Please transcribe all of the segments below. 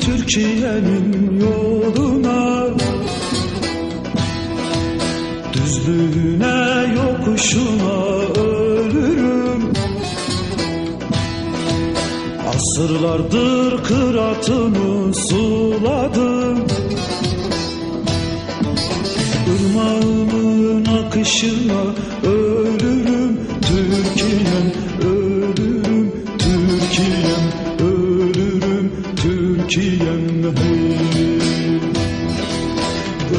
Türkiye'nin yoluna. Düzlüğüne yokuşuna ölürüm. Asırlardır kıratını suladım. Irmağının akışına ölürüm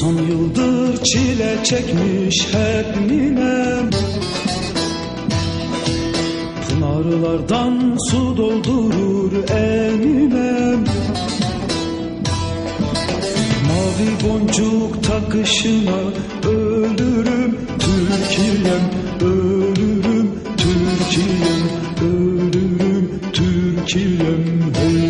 90 yıldır çile çekmiş hep ninem Pınarlardan su doldurur eninem Mavi boncuk takışına ölürüm Türkiye'm ölürüm Türkiye'm ölürüm Türkiye'm. Hey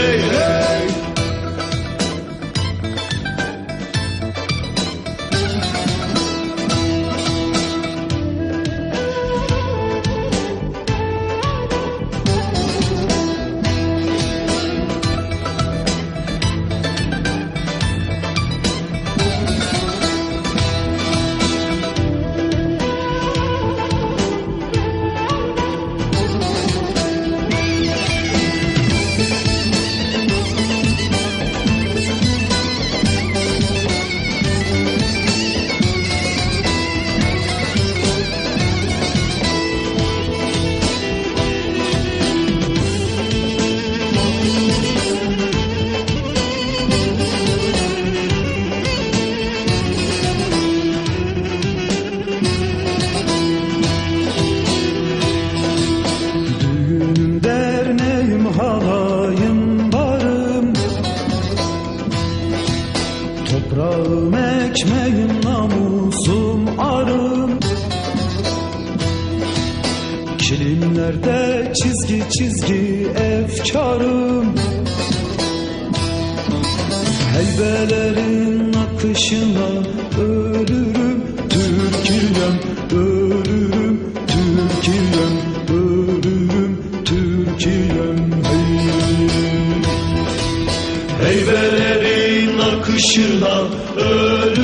Ekmeğim namusum arım Kilimlerde çizgi çizgi efkarım. Heybelerin akışına ölürüm. Türkiye'm ölürüm